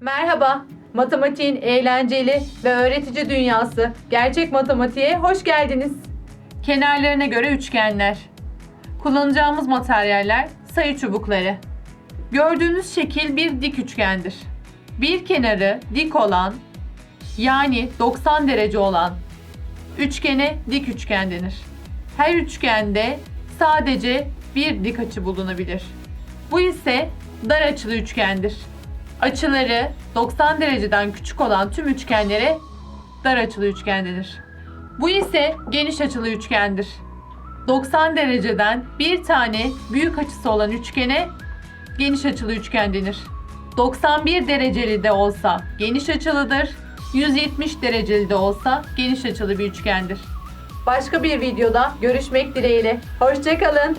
Merhaba. Matematiğin eğlenceli ve öğretici dünyası. Gerçek matematiğe hoş geldiniz. Kenarlarına göre üçgenler. Kullanacağımız materyaller sayı çubukları. Gördüğünüz şekil bir dik üçgendir. Bir kenarı dik olan yani 90 derece olan üçgene dik üçgen denir. Her üçgende sadece bir dik açı bulunabilir. Bu ise dar açılı üçgendir. Açıları 90 dereceden küçük olan tüm üçgenlere dar açılı üçgen denir. Bu ise geniş açılı üçgendir. 90 dereceden bir tane büyük açısı olan üçgene geniş açılı üçgen denir. 91 dereceli de olsa geniş açılıdır. 170 dereceli de olsa geniş açılı bir üçgendir. Başka bir videoda görüşmek dileğiyle. Hoşçakalın.